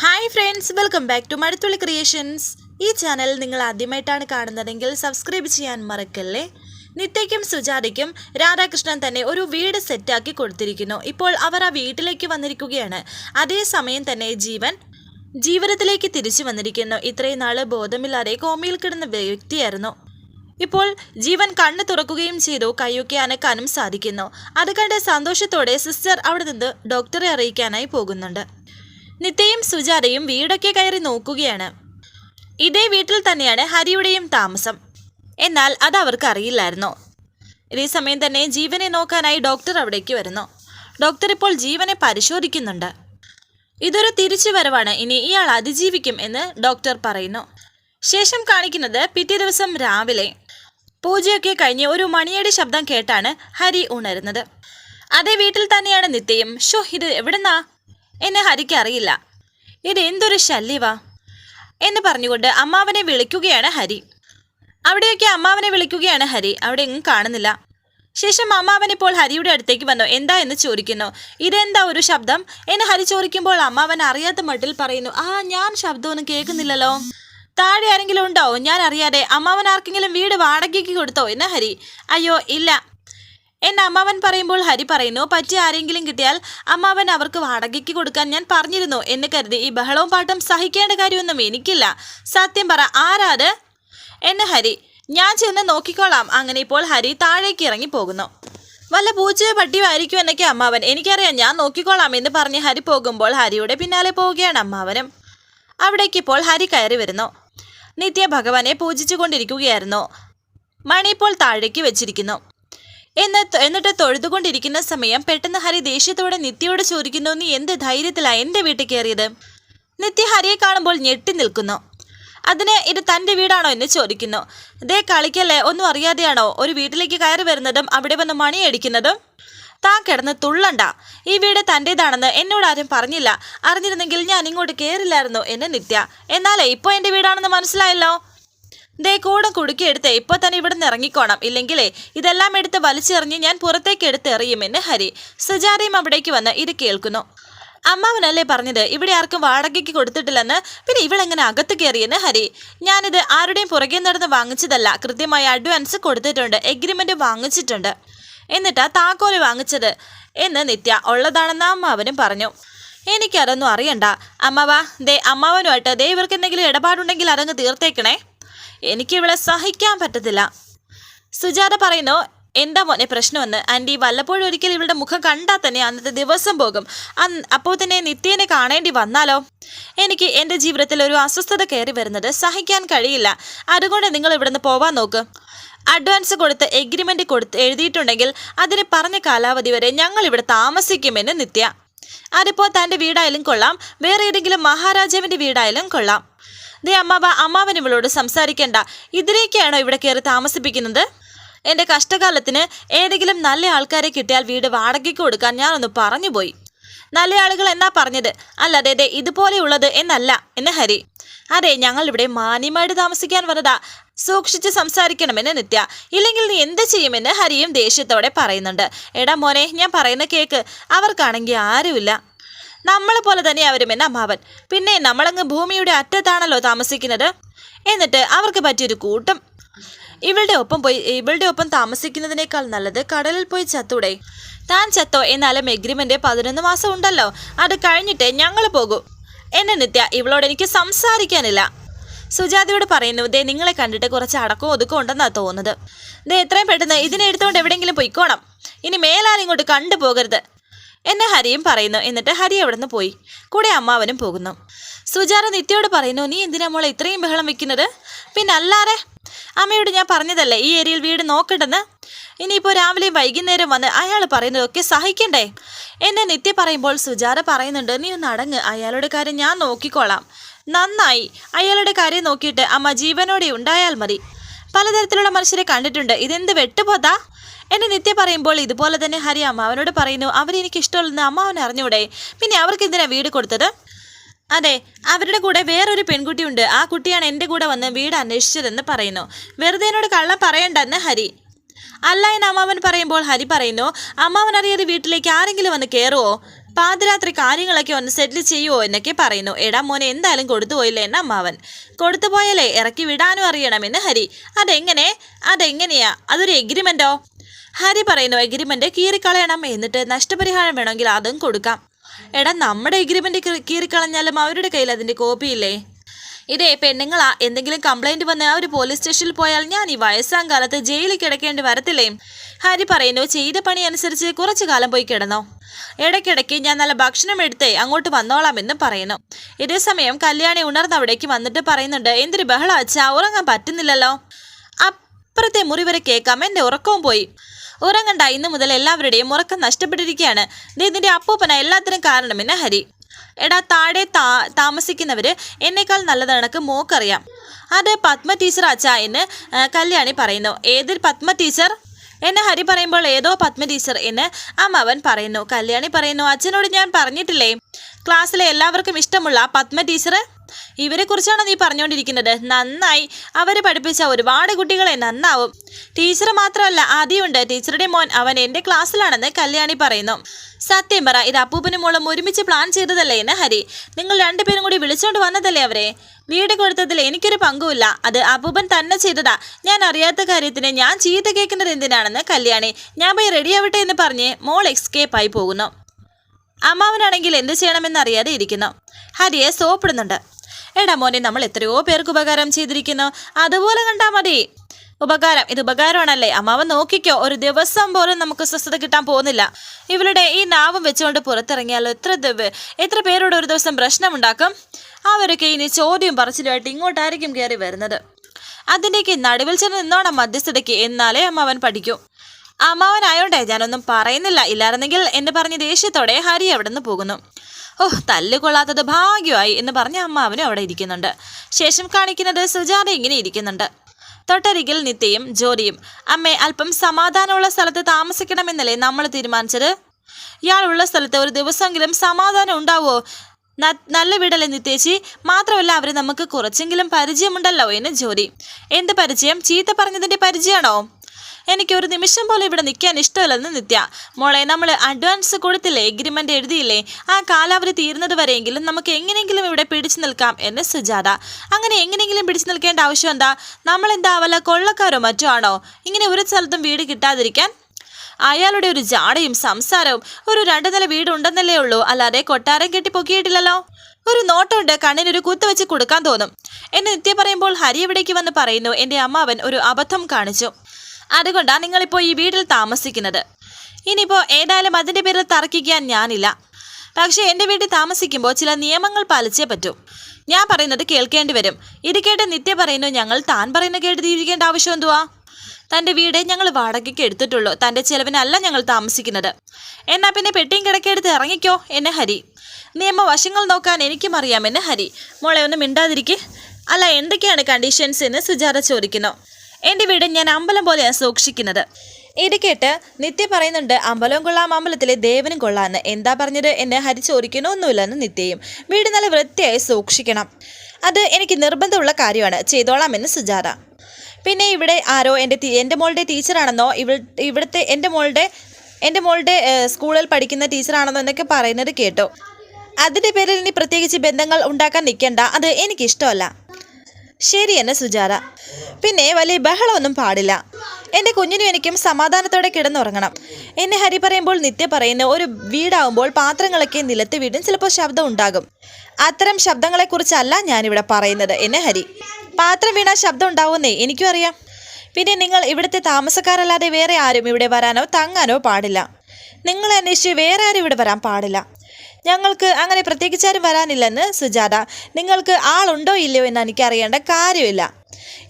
Hi friends welcome back to Mazhathulli creations. ഈ channel നിങ്ങൾ ആദ്യമായിട്ടാണ് കാണുന്നതെങ്കിൽ സബ്സ്ക്രൈബ് ചെയ്യാൻ മറക്കല്ലേ? നിത്യയ്ക്കും സുജാതയ്ക്കും രാധാകൃഷ്ണൻ തന്നെ ഒരു വീട് സെറ്റാക്കി കൊടുത്തിരിക്കുന്നു. ഇപ്പോൾ അവർ ആ വീട്ടിലേക്ക് വന്നിരിക്കുകയാണ്. അതേസമയം തന്നെ ജീവൻ ജീവിതത്തിലേക്ക് തിരിച്ചു വന്നിരിക്കുന്നു. ഇത്രയും നാൾ ബോധമില്ലാതെ കോമയിൽ കിടന്ന വ്യക്തിയായിരുന്നു. ഇപ്പോൾ ജീവൻ കണ്ണ് തുറക്കുകയും ചെയ്തു. കൈയൊക്കെ അനക്കാനും സാധിക്കുന്നു. അത് കണ്ട് സന്തോഷത്തോടെ സിസ്റ്റർ അവിടെ നിന്ന് ഡോക്ടറെ അറിയിക്കാനായി പോകുന്നുണ്ട്. നിത്യയും സുജാതയും വീടൊക്കെ കയറി നോക്കുകയാണ്. ഇതേ വീട്ടിൽ തന്നെയാണ് ഹരിയുടെയും താമസം. എന്നാൽ അത് അവർക്ക് അറിയില്ലായിരുന്നു. ഇതേ സമയം തന്നെ ജീവനെ നോക്കാനായി ഡോക്ടർ അവിടേക്ക് വരുന്നു. ഡോക്ടർ ഇപ്പോൾ ജീവനെ പരിശോധിക്കുന്നുണ്ട്. ഇതൊരു തിരിച്ചുവരവാണ്. ഇനി ഇയാൾ അതിജീവിക്കും എന്ന് ഡോക്ടർ പറയുന്നു. ശേഷം കാണിക്കുന്നത് പിറ്റേ ദിവസം രാവിലെ. പൂജയൊക്കെ കഴിഞ്ഞ് ഒരു മണിയുടെ ശബ്ദം കേട്ടാണ് ഹരി ഉണരുന്നത്. അതേ വീട്ടിൽ തന്നെയാണ് നിത്യയും. ഷോ ഇത് എവിടുന്നാ? എന്നെ ഹരിക്ക് അറിയില്ല. ഇത് എന്തൊരു ശല്യവാ. എന്ന് പറഞ്ഞുകൊണ്ട് അമ്മാവനെ വിളിക്കുകയാണ് ഹരി. അവിടെയൊക്കെ അമ്മാവനെ വിളിക്കുകയാണ് ഹരി. അവിടെ എങ്ങും കാണുന്നില്ല. ശേഷം അമ്മാവൻ ഇപ്പോൾ ഹരിയുടെ അടുത്തേക്ക് വന്നു. എന്താ എന്ന് ചോദിക്കുന്നു? ഇതെന്താ ഒരു ശബ്ദം? എന്ന് ഹരി ചോദിക്കുമ്പോൾ അമ്മാവൻ അറിയാത്ത മട്ടിൽ പറയുന്നു ആ ഞാൻ ശബ്ദമൊന്നും കേൾക്കുന്നില്ലല്ലോ. താഴെ ആരെങ്കിലും ഉണ്ടോ? ഞാൻ അറിയാതെ. അമ്മാവൻ ആർക്കെങ്കിലും വീട് വാടകയ്ക്ക് കൊടുത്തോ? എന്ന് ഹരി അയ്യോ ഇല്ല. എന്നെ അമ്മാവൻ പറയുമ്പോൾ ഹരി പറയുന്നു പറ്റിയ ആരെങ്കിലും കിട്ടിയാൽ അമ്മാവൻ അവർക്ക് വാടകയ്ക്ക് കൊടുക്കാൻ ഞാൻ പറഞ്ഞിരുന്നു എന്ന് കരുതി ഈ ബഹളവും പാട്ടും സഹിക്കേണ്ട കാര്യമൊന്നും എനിക്കില്ല. സത്യം പറ ആരാത്? എന്ന് ഹരി ഞാൻ ചെന്ന് നോക്കിക്കോളാം. അങ്ങനെ ഇപ്പോൾ ഹരി താഴേക്ക് ഇറങ്ങി പോകുന്നു വല്ല പൂച്ചയോ പട്ടിയോ ആയിരിക്കും എന്നൊക്കെ അമ്മാവൻ എനിക്കറിയാം ഞാൻ നോക്കിക്കോളാം എന്ന് പറഞ്ഞ് ഹരി പോകുമ്പോൾ ഹരിയുടെ പിന്നാലെ പോവുകയാണ് അമ്മാവനും. അവിടേക്ക് ഇപ്പോൾ ഹരി കയറി വരുന്നു. നിത്യ ഭഗവാനെ പൂജിച്ചു കൊണ്ടിരിക്കുകയായിരുന്നു മണി ഇപ്പോൾ താഴേക്ക് വെച്ചിരിക്കുന്നു. എന്ന് എന്നിട്ട് തൊഴുതുകൊണ്ടിരിക്കുന്ന സമയം പെട്ടെന്ന് ഹരി ദേഷ്യത്തോടെ നിത്യയോട് ചോദിക്കുന്നു നീ എന്ത് ധൈര്യത്തിലാ എന്റെ വീട്ടിൽ കയറിയത്? നിത്യ ഹരിയെ കാണുമ്പോൾ ഞെട്ടി നിൽക്കുന്നു. അതിന് ഇത് തന്റെ വീടാണോ? എന്ന് ചോദിക്കുന്നു. ദേ കളിക്കല്ലേ ഒന്നും അറിയാതെയാണോ? ഒരു വീട്ടിലേക്ക് കയറി വരുന്നതും അവിടെ വന്ന് മണിയടിക്കുന്നതും? താൻ കിടന്ന് തുള്ളണ്ട. ഈ വീട് തന്റേതാണെന്ന് എന്നോട് ആരും പറഞ്ഞില്ല. അറിഞ്ഞിരുന്നെങ്കിൽ ഞാൻ ഇങ്ങോട്ട് കയറില്ലായിരുന്നു എന്ന് നിത്യ. എന്നാലേ ഇപ്പോൾ എന്റെ വീടാണെന്ന് മനസ്സിലായല്ലോ? ദേ കൂടെ കുടുക്കിയെടുത്ത് ഇപ്പോൾ തന്നെ ഇവിടെ നിന്ന് ഇറങ്ങിക്കോണം. ഇല്ലെങ്കിലേ ഇതെല്ലാം എടുത്ത് വലിച്ചെറിഞ്ഞ് ഞാൻ പുറത്തേക്ക് എടുത്ത് എറിയുമെന്ന് ഹരി. സുജാതയും അവിടേക്ക് വന്ന് ഇത് കേൾക്കുന്നു. അമ്മാവനല്ലേ പറഞ്ഞത്? ഇവിടെ ആർക്കും വാടകയ്ക്ക് കൊടുത്തിട്ടില്ലെന്ന്. പിന്നെ ഇവളെങ്ങനെ അകത്ത് കയറിയെന്ന് ഹരി. ഞാനിത് ആരുടെയും പുറകെ നടന്ന് വാങ്ങിച്ചതല്ല. കൃത്യമായി അഡ്വാൻസ് കൊടുത്തിട്ടുണ്ട്. എഗ്രിമെന്റ് വാങ്ങിച്ചിട്ടുണ്ട്. എന്നിട്ടാ താക്കോൽ വാങ്ങിച്ചത് എന്ന് നിത്യ ഉള്ളതാണെന്ന് അമ്മാവനും പറഞ്ഞു. എനിക്കതൊന്നും അറിയണ്ട. അമ്മവാ ദേ അമ്മാവനുമായിട്ട് ദേ ഇവർക്ക് എന്തെങ്കിലും ഇടപാടുണ്ടെങ്കിൽ അതങ്ങ് തീർത്തേക്കണേ. എനിക്ക് ഇവളെ സഹിക്കാൻ പറ്റത്തില്ല. സുജാത പറയുന്നു എന്താ മോനെ പ്രശ്നമെന്ന്? ആന്റി വല്ലപ്പോഴും ഒരിക്കൽ ഇവളുടെ മുഖം കണ്ടാൽ തന്നെ അന്നത്തെ ദിവസം പോകും. അപ്പോൾ തന്നെ നിത്യേനെ കാണേണ്ടി വന്നാലോ? എനിക്ക് എന്റെ ജീവിതത്തിൽ ഒരു അസ്വസ്ഥത കയറി വരുന്നത് സഹിക്കാൻ കഴിയില്ല. അതുകൊണ്ട് നിങ്ങൾ ഇവിടുന്ന് പോവാൻ നോക്ക്. അഡ്വാൻസ് കൊടുത്ത് എഗ്രിമെന്റ് കൊടുത്ത് എഴുതിയിട്ടുണ്ടെങ്കിൽ അതിന് പറഞ്ഞ കാലാവധി വരെ ഞങ്ങൾ ഇവിടെ താമസിക്കുമെന്ന് നിത്യ. അതിപ്പോൾ തന്റെ വീടായാലും കൊള്ളാം. വേറെ ഏതെങ്കിലും മഹാരാജാവിന്റെ വീടായാലും കൊള്ളാം. ദേ അമ്മാവ അമ്മാവൻ ഇവളോട് സംസാരിക്കേണ്ട. ഇതിലേക്കാണോ ഇവിടെ കയറി താമസിപ്പിക്കുന്നത്? എന്റെ കഷ്ടകാലത്തിന് ഏതെങ്കിലും നല്ല ആൾക്കാരെ കിട്ടിയാൽ വീട് വാടകയ്ക്ക് കൊടുക്കാൻ ഞാനൊന്ന് പറഞ്ഞുപോയി. നല്ല ആളുകൾ എന്നാ പറഞ്ഞത്? അല്ലാതെ അതെ ഇതുപോലെയുള്ളത് എന്നല്ല എന്ന് ഹരി. അതെ ഞങ്ങൾ ഇവിടെ മാന്യമായിട്ട് താമസിക്കാൻ വന്നതാ. സൂക്ഷിച്ച് സംസാരിക്കണമെന്ന് നിത്യ. ഇല്ലെങ്കിൽ നീ എന്ത് ചെയ്യുമെന്ന് ഹരിയും ദേഷ്യത്തോടെ പറയുന്നുണ്ട്. എടാ മോനെ ഞാൻ പറയുന്ന കേക്ക്. അവർക്കാണെങ്കിൽ ആരുമില്ല. നമ്മളെ പോലെ തന്നെ അവരുമെന്ന് അമ്മാവൻ പിന്നെ നമ്മളങ്ങ് ഭൂമിയുടെ അറ്റത്താണല്ലോ താമസിക്കുന്നത്. എന്നിട്ട് അവർക്ക് പറ്റിയൊരു കൂട്ടം. ഇവളുടെ ഒപ്പം പോയി ഇവളുടെ ഒപ്പം താമസിക്കുന്നതിനേക്കാൾ നല്ലത് കടലിൽ പോയി ചത്തൂടെ. താൻ ചത്തോ എന്നാലും എഗ്രിമെന്റ് പതിനൊന്ന് മാസം ഉണ്ടല്ലോ. അത് കഴിഞ്ഞിട്ട് ഞങ്ങൾ പോകൂ. എന്നെ നിത്യ ഇവളോട് എനിക്ക് സംസാരിക്കാനില്ല. സുജാതയോട് പറയുന്നു ദേ നിങ്ങളെ കണ്ടിട്ട് കുറച്ച് അടക്കവും ഒതുക്കം ഉണ്ടെന്നാണ് തോന്നുന്നത്. ദേ എത്രയും പെട്ടെന്ന് ഇതിനെ എടുത്തുകൊണ്ട് എവിടെയെങ്കിലും പൊയ്ക്കോണം ഇനി മേലാൽ ഇങ്ങോട്ട് കണ്ടു പോകരുത് എന്നെ ഹരിയും പറയുന്നു. എന്നിട്ട് ഹരി അവിടെ നിന്ന് പോയി? കൂടെ അമ്മാവനും പോകുന്നു. സുജാത നിത്യയോട് പറയുന്നു നീ എന്തിനാ മോളെ ഇത്രയും ബഹളം വെക്കുന്നത്? പിന്നെ അല്ലാതെ അമ്മയോട് ഞാൻ പറഞ്ഞതല്ലേ ഈ ഏരിയയിൽ വീട് നോക്കണ്ടെന്ന്? ഇനിയിപ്പോൾ രാവിലെയും വൈകുന്നേരം വന്ന് അയാൾ പറയുന്നതൊക്കെ സഹിക്കണ്ടേ? എന്നെ നിത്യ പറയുമ്പോൾ സുജാത പറയുന്നുണ്ട് നീ ഒന്ന് അടങ്ങ് അയാളുടെ കാര്യം ഞാൻ നോക്കിക്കോളാം. നന്നായി. അയാളുടെ കാര്യം നോക്കിയിട്ട് അമ്മ ജീവനോടെ ഉണ്ടായാൽ മതി. പലതരത്തിലുള്ള മനുഷ്യരെ കണ്ടിട്ടുണ്ട്. ഇതെന്ത് വെട്ടുപോതാ എന്നെ നിത്യ പറയുമ്പോൾ ഇതുപോലെ തന്നെ ഹരി അമ്മാവനോട് പറയുന്നു അവരെനിക്ക് ഇഷ്ടമല്ലെന്ന് അമ്മാവൻ അറിഞ്ഞൂടെ? പിന്നെ അവർക്ക് എന്തിനാ വീട് കൊടുത്തത്? അതെ അവരുടെ കൂടെ വേറൊരു പെൺകുട്ടിയുണ്ട് ആ കുട്ടിയാണ് എന്റെ കൂടെ വന്ന് വീട് അന്വേഷിച്ചതെന്ന് പറയുന്നു. വെറുതെ എന്നോട് കള്ളം പറയണ്ടെന്ന് ഹരി. അല്ല എന്ന് അമ്മാവൻ പറയുമ്പോൾ ഹരി പറയുന്നു അമ്മാവൻ അറിയാതെ വീട്ടിലേക്ക് ആരെങ്കിലും വന്ന് കയറുമോ പാതിരാത്രി കാര്യങ്ങളൊക്കെ ഒന്ന് സെറ്റിൽ ചെയ്യുമോ എന്നൊക്കെ പറയുന്നു. എടാ മോനെ എന്തായാലും കൊടുത്തുപോയില്ലേ എന്ന അമ്മാവൻ? കൊടുത്തു പോയാലേ ഇറക്കി വിടാനും അറിയണമെന്ന് ഹരി. അതെങ്ങനെ? അതെങ്ങനെയാ? അതൊരു എഗ്രിമെന്റോ ഹരി പറയുന്നു എഗ്രിമെന്റ് കീറിക്കളയണം. എന്നിട്ട് നഷ്ടപരിഹാരം വേണമെങ്കിൽ അതും കൊടുക്കാം. എടാ നമ്മുടെ എഗ്രിമെന്റ് കീറിക്കളഞ്ഞാലും അവരുടെ കയ്യിൽ അതിന്റെ കോപ്പിയില്ലേ ഇതേ പെണ്ണുങ്ങളാ എന്തെങ്കിലും കംപ്ലൈന്റ് വന്ന് ഒരു പോലീസ് സ്റ്റേഷനിൽ പോയാൽ ഞാൻ ഈ വയസ്സാം കാലത്ത് ജയിലിൽ കിടക്കേണ്ടി വരത്തില്ലേ? ഹരി പറയുന്നു ചെയ്ത പണി അനുസരിച്ച് കുറച്ചു കാലം പോയി കിടന്നോ? ഇടയ്ക്കിടയ്ക്ക് ഞാൻ നല്ല ഭക്ഷണം എടുത്തേ അങ്ങോട്ട് വന്നോളാമെന്നും പറയുന്നു. ഇതേസമയം കല്യാണി ഉണർന്നവിടേക്ക് വന്നിട്ട് പറയുന്നുണ്ട് എന്തിരി ബഹളം അച്ഛാ? ഉറങ്ങാൻ പറ്റുന്നില്ലല്ലോ. അപ്പുറത്തെ മുറി വരെ കേൾക്കാം. എന്റെ ഉറക്കവും പോയി. ഉറങ്ങണ്ട ഇന്നു മുതൽ എല്ലാവരുടെയും ഉറക്കം നഷ്ടപ്പെട്ടിരിക്കുകയാണ്. ഇതിന്റെ അപ്പൂപ്പന എല്ലാത്തിനും കാരണമെന്ന് ഹരി. എടാ താഴെ താ താമസിക്കുന്നവര് എന്നേക്കാൾ നല്ലത് എനക്ക് മോക്കറിയാം. അത് പത്മ ടീച്ചർ അച്ഛ എന്ന് കല്യാണി പറയുന്നു. ഏതൊരു പത്മ ടീച്ചർ? എന്നെ ഹരി പറയുമ്പോൾ ഏതോ പത്മ ടീച്ചർ എന്ന് അമ്മവൻ പറയുന്നു. കല്യാണി പറയുന്നു അച്ഛനോട് ഞാൻ പറഞ്ഞിട്ടില്ലേ? ക്ലാസ്സിലെ എല്ലാവർക്കും ഇഷ്ടമുള്ള പത്മ ടീച്ചർ ഇവരെ കുറിച്ചാണ് നീ പറഞ്ഞുകൊണ്ടിരിക്കുന്നത്. നന്നായി അവരെ പഠിപ്പിച്ച ഒരുപാട് കുട്ടികളെ നന്നാവും. ടീച്ചർ മാത്രമല്ല ആദ്യമുണ്ട്. ടീച്ചറുടെ മോൻ അവൻ എന്റെ ക്ലാസ്സിലാണെന്ന് കല്യാണി പറയുന്നു. സത്യം പറ ഇത് അപ്പൂപ്പനും മോളും ഒരുമിച്ച് പ്ലാൻ ചെയ്തതല്ലേ എന്ന് ഹരി. നിങ്ങൾ രണ്ടുപേരും കൂടി വിളിച്ചോണ്ട് വന്നതല്ലേ അവരെ? വീട് കൊടുത്തതിൽ എനിക്കൊരു പങ്കുമില്ല. അത് അപ്പൂപ്പൻ തന്നെ ചെയ്തതാ. ഞാൻ അറിയാത്ത കാര്യത്തിന് ഞാൻ ചീത്ത കേൾക്കുന്നത് എന്തിനാണെന്ന് കല്യാണി. ഞാൻ പോയി റെഡിയാവട്ടെ എന്ന് പറഞ്ഞ് മോൾ എക്സ്കേപ്പ് ആയി പോകുന്നു. അമ്മാവനാണെങ്കിൽ എന്ത് ചെയ്യണമെന്ന് അറിയാതെ ഇരിക്കുന്നു. ഹരിയെ സോപ്പിടുന്നുണ്ട്. എടാ മോനെ നമ്മൾ എത്രയോ പേർക്ക് ഉപകാരം ചെയ്തിരിക്കുന്നു. അതുപോലെ കണ്ടാൽ മതി. ഉപകാരം ഇത് ഉപകാരമാണല്ലേ? അമ്മാവൻ നോക്കിക്കോ ഒരു ദിവസം പോലും നമുക്ക് സ്വസ്ഥത കിട്ടാൻ പോകുന്നില്ല. ഇവളുടെ ഈ നാവും വെച്ചുകൊണ്ട് പുറത്തിറങ്ങിയാലോ എത്ര എത്ര പേരോട് ഒരു ദിവസം പ്രശ്നമുണ്ടാക്കും? അവരൊക്കെ ഇനി ചോദ്യം പറച്ചിലുമായിട്ട് ഇങ്ങോട്ടായിരിക്കും കയറി വരുന്നത്. അതിന്റെക്ക് നടുവിൽ ചെന്ന് നിന്നോണം മധ്യസ്ഥതയ്ക്ക് എന്നാലേ അമ്മാവൻ പഠിക്കൂ. അമ്മാവനായോണ്ടേ ഞാനൊന്നും പറയുന്നില്ല. ഇല്ലായിരുന്നെങ്കിൽ എന്ന് പറഞ്ഞ് ദേഷ്യത്തോടെ ഹരി അവിടെ നിന്ന് പോകുന്നു. ഓ തല്ല് കൊള്ളാത്തത് ഭാഗ്യമായി എന്ന് പറഞ്ഞ അമ്മാവനും അവിടെ ഇരിക്കുന്നുണ്ട്. ശേഷം കാണിക്കുന്നത് സുജാത ഇങ്ങനെ ഇരിക്കുന്നുണ്ട്. തൊട്ടരികിൽ നിത്യയും ജോലിയും. അമ്മേ അല്പം സമാധാനമുള്ള സ്ഥലത്ത് താമസിക്കണമെന്നല്ലേ നമ്മൾ തീരുമാനിച്ചത്? ഇയാളുള്ള സ്ഥലത്ത് ഒരു ദിവസമെങ്കിലും സമാധാനം ഉണ്ടാവുമോ നല്ല വീടല്ലേ നിത്യേച്ചി? മാത്രമല്ല അവർ നമുക്ക് കുറച്ചെങ്കിലും പരിചയമുണ്ടല്ലോ എന്ന് ജോലി. എന്ത് പരിചയം? ചീത്ത പറഞ്ഞതിന്റെ പരിചയമാണോ? എനിക്ക് ഒരു നിമിഷം പോലും ഇവിടെ നിൽക്കാൻ ഇഷ്ടമല്ലെന്ന് നിത്യ. മോളെ നമ്മൾ അഡ്വാൻസ് കൊടുത്തില്ലേ എഗ്രിമെന്റ് എഴുതിയില്ലേ? ആ കാലാവധി തീരുന്നത് വരെയെങ്കിലും നമുക്ക് എങ്ങനെയെങ്കിലും ഇവിടെ പിടിച്ചു നിൽക്കാം എന്ന് സുജാത. അങ്ങനെ എങ്ങനെയെങ്കിലും പിടിച്ചു നിൽക്കേണ്ട ആവശ്യം എന്താ? നമ്മളെന്താ വല്ല കൊള്ളക്കാരോ മറ്റോ ആണോ? ഇങ്ങനെ ഒരു സ്ഥലത്തും വീട് കിട്ടാതിരിക്കാൻ? അയാളുടെ ഒരു ജാടയും സംസാരവും ഒരു രണ്ടു നില വീടുണ്ടെന്നല്ലേ ഉള്ളൂ. അല്ലാതെ കൊട്ടാരം കെട്ടി പൊക്കിയിട്ടില്ലല്ലോ. ഒരു നോട്ടമുണ്ട് കണ്ണിനൊരു കുത്ത് വെച്ച് കൊടുക്കാൻ തോന്നും. എന്നെ നിത്യ പറയുമ്പോൾ ഹരി എവിടേക്ക് വന്ന് പറയുന്നു എന്റെ അമ്മാവൻ ഒരു അബദ്ധം കാണിച്ചു. അതുകൊണ്ടാ നിങ്ങളിപ്പോൾ ഈ വീട്ടിൽ താമസിക്കുന്നത്. ഇനിയിപ്പോൾ ഏതായാലും അതിന്റെ പേരിൽ തർക്കിക്കാൻ ഞാനില്ല. പക്ഷേ എന്റെ വീട്ടിൽ താമസിക്കുമ്പോൾ ചില നിയമങ്ങൾ പാലിച്ചേ പറ്റൂ. ഞാൻ പറയുന്നത് കേൾക്കേണ്ടി വരും. ഇത് കേട്ട് നിത്യ പറയുന്നു ഞങ്ങൾ താൻ പറയുന്ന കേട്ട് ജീവിക്കേണ്ട ആവശ്യം എന്തുവാ? തന്റെ വീട് ഞങ്ങൾ വാടകയ്ക്ക് എടുത്തിട്ടുള്ളൂ. തന്റെ ചെലവിനല്ല ഞങ്ങൾ താമസിക്കുന്നത്. എന്നാൽ പിന്നെ പെട്ടിയും കിടക്കെടുത്ത് ഇറങ്ങിക്കോ എന്നെ ഹരി. നിയമവശങ്ങൾ നോക്കാൻ എനിക്കും അറിയാമെന്ന് ഹരി. മോളെ ഒന്ന് മിണ്ടാതിരിക്കെ. അല്ല എന്തൊക്കെയാണ് കണ്ടീഷൻസ് എന്ന് സുജാത ചോദിക്കുന്നു. എന്റെ വീട് ഞാൻ അമ്പലം പോലെയാണ് സൂക്ഷിക്കുന്നത്. ഇത് കേട്ട് നിത്യ പറയുന്നുണ്ട് അമ്പലവും കൊള്ളാം അമ്പലത്തിലെ ദേവനും കൊള്ളാന്ന് എന്താ പറഞ്ഞത് എന്നെ ഹരിച്ചോറിക്കണമൊന്നുമില്ലെന്ന് നിത്യയും. വീട് നല്ല വൃത്തിയായി സൂക്ഷിക്കണം. അത് എനിക്ക് നിർബന്ധമുള്ള കാര്യമാണ്. ചെയ്തോളാമെന്ന് സുജാത. പിന്നെ ഇവിടെ ആരോ എന്റെ എന്റെ മോളുടെ ടീച്ചറാണെന്നോ ഇവ ഇവിടുത്തെ എന്റെ മോളുടെ എന്റെ മോളുടെ സ്കൂളിൽ പഠിക്കുന്ന ടീച്ചറാണെന്നോ എന്നൊക്കെ പറയുന്നത് കേട്ടോ. അതിന്റെ പേരിൽ ഇനി പ്രത്യേകിച്ച് ബന്ധങ്ങൾ ഉണ്ടാക്കാൻ നിൽക്കേണ്ട. അത് എനിക്കിഷ്ടമല്ല. ശരി എന്നെ സുജാത. പിന്നെ വലിയ ബഹളമൊന്നും പാടില്ല. എന്റെ കുഞ്ഞിനും എനിക്കും സമാധാനത്തോടെ കിടന്നുറങ്ങണം. എന്നെ ഹരി പറയുമ്പോൾ നിത്യ പറയുന്ന ഒരു വീടാവുമ്പോൾ പാത്രങ്ങളൊക്കെ നിലത്ത് വീടും ചിലപ്പോൾ ശബ്ദം ഉണ്ടാകും. അത്തരം ശബ്ദങ്ങളെക്കുറിച്ചല്ല ഞാനിവിടെ പറയുന്നത്. എന്നെ ഹരി. പാത്രം വീണാൽ ശബ്ദം ഉണ്ടാവുമെന്നേ എനിക്കും അറിയാം. പിന്നെ നിങ്ങൾ ഇവിടുത്തെ താമസക്കാരല്ലാതെ വേറെ ആരും ഇവിടെ വരാനോ തങ്ങാനോ പാടില്ല. നിങ്ങളെ അന്വേഷിച്ച് വേറെ ആരും ഇവിടെ വരാൻ പാടില്ല. ഞങ്ങൾക്ക് അങ്ങനെ പ്രത്യേകിച്ചാരും വരാനില്ലെന്ന് സുജാത. നിങ്ങൾക്ക് ആളുണ്ടോ ഇല്ലയോ എന്ന് എനിക്കറിയേണ്ട കാര്യമില്ല.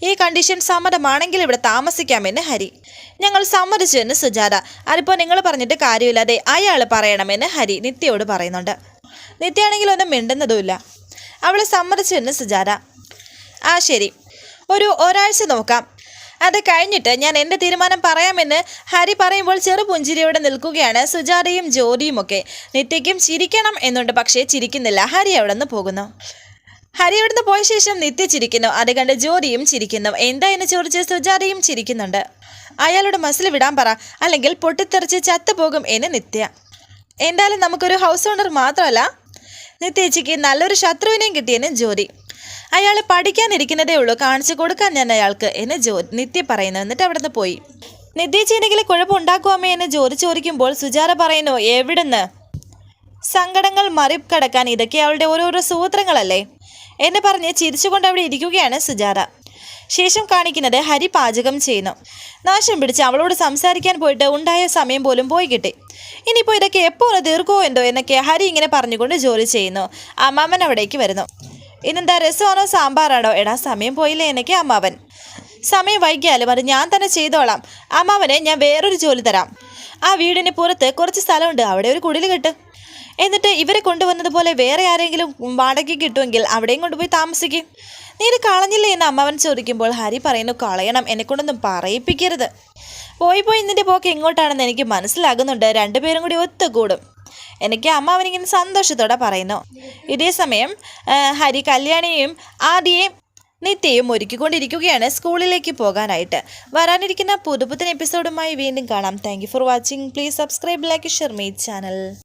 ഈ കണ്ടീഷൻ സമ്മതമാണെങ്കിൽ ഇവിടെ താമസിക്കാമെന്ന് ഹരി. ഞങ്ങൾ സമ്മതിച്ചു എന്ന് സുജാത. അതിപ്പോൾ നിങ്ങൾ പറഞ്ഞിട്ട് കാര്യമില്ലാതെ അയാൾ പറയണമെന്ന് ഹരി നിത്യയോട് പറയുന്നുണ്ട്. നിത്യയാണെങ്കിൽ ഒന്നും മിണ്ടുന്നതുമില്ല. അവൾ സമ്മതിച്ചു എന്ന് സുജാത. ആ ശരി. ഒരു ഒരാഴ്ച നോക്കാം. അത് കഴിഞ്ഞിട്ട് ഞാൻ എന്റെ തീരുമാനം പറയാമെന്ന് ഹരി പറയുമ്പോൾ ചെറുപുഞ്ചിരിയോടെ നിൽക്കുകയാണ്. സുജാതയും ജ്യോതിയും ഒക്കെ. നിത്യയ്ക്കും ചിരിക്കണം എന്നുണ്ട് പക്ഷേ ചിരിക്കുന്നില്ല. ഹരി അവിടെ പോകുന്നു? ഹരി അവിടുന്ന് പോയ ശേഷം നിത്യ ചിരിക്കുന്നു. അത് കണ്ട് ജ്യോതിയും ചിരിക്കുന്നു. എന്താ എന്ന് ചോദിച്ച് സുജാതയും ചിരിക്കുന്നുണ്ട്. അയാളുടെ മസിൽ വിടാൻ പറ. അല്ലെങ്കിൽ പൊട്ടിത്തെറിച്ച് ചത്തുപോകും എന്ന് നിത്യ. എന്തായാലും നമുക്കൊരു ഹൗസ് ഓണർ മാത്രമല്ല. നിത്യേച്ചിക്ക് നല്ലൊരു ശത്രുവിനെയും കിട്ടിയെന്ന് ജോലി അയാൾ പഠിക്കാനിരിക്കുന്നതേ ഉള്ളൂ. കാണിച്ചു കൊടുക്കാൻ ഞാൻ അയാൾക്ക് എന്ന് ജോ നിത്യ പറയുന്നു. എന്നിട്ട് അവിടെ നിന്ന് പോയി നിത്യേച്ചി എന്തെങ്കിലും കുഴപ്പമുണ്ടാക്കുവാമേ എന്ന് ജോലി ചോദിക്കുമ്പോൾ സുജാത പറയുന്നു എവിടുന്ന്? സങ്കടങ്ങൾ മറികടക്കാൻ ഇതൊക്കെ അവളുടെ ഓരോരോ സൂത്രങ്ങളല്ലേ? എന്ന് പറഞ്ഞ് ചിരിച്ചുകൊണ്ട് അവിടെ ഇരിക്കുകയാണ് സുജാത. ശേഷം കാണിക്കുന്നത് ഹരി പാചകം ചെയ്യുന്നു. നാശം പിടിച്ച് അവളോട് സംസാരിക്കാൻ പോയിട്ട് ഉണ്ടായ സമയം പോലും പോയി കിട്ടി. ഇനിയിപ്പോൾ ഇതൊക്കെ എപ്പോൾ തീർക്കുമോ എന്തോ എന്നൊക്കെ ഹരി ഇങ്ങനെ പറഞ്ഞുകൊണ്ട് ജോലി ചെയ്യുന്നു. അമ്മാമൻ അവിടേക്ക് വരുന്നു. ഇന്നെന്താ രസമാണോ സാമ്പാറാണോ? എടാ സമയം പോയില്ലേ എനിക്ക് അമ്മാവൻ. സമയം വൈകിയാലും അത് ഞാൻ തന്നെ ചെയ്തോളാം. അമ്മാവനെ ഞാൻ വേറൊരു ജോലി തരാം. ആ വീടിന് പുറത്ത് കുറച്ച് സ്ഥലമുണ്ട്. അവിടെ ഒരു കുടിൽ കിട്ടും. എന്നിട്ട് ഇവരെ കൊണ്ടുവന്നതുപോലെ വേറെ ആരെങ്കിലും വാടകയ്ക്ക് കിട്ടുമെങ്കിൽ അവിടെയും കൊണ്ടുപോയി താമസിക്കും. നീ ഇത് കളഞ്ഞില്ലേ എന്ന് അമ്മാവൻ ചോദിക്കുമ്പോൾ ഹരി പറയുന്നു കളയണം. എന്നെ കൊണ്ടൊന്നും പറയിപ്പിക്കരുത്. പോയി പോയി നിന്റെ പോക്ക് എങ്ങോട്ടാണെന്ന് എനിക്ക് മനസ്സിലാകുന്നുണ്ട്. രണ്ടുപേരും കൂടി ഒത്തുകൂടും. എനിക്ക് അമ്മ അവനിങ്ങനെ സന്തോഷത്തോടെ പറയുന്നു. ഇതേ സമയം ഹരി കല്യാണിയും ആദ്യയും നിത്യയും ഒരുക്കിക്കൊണ്ടിരിക്കുകയാണ് സ്കൂളിലേക്ക് പോകാനായിട്ട്. വരാനിരിക്കുന്ന പുതുപുത്തൻ എപ്പിസോഡുമായി വീണ്ടും കാണാം. Thank for watching please subscribe like share me channel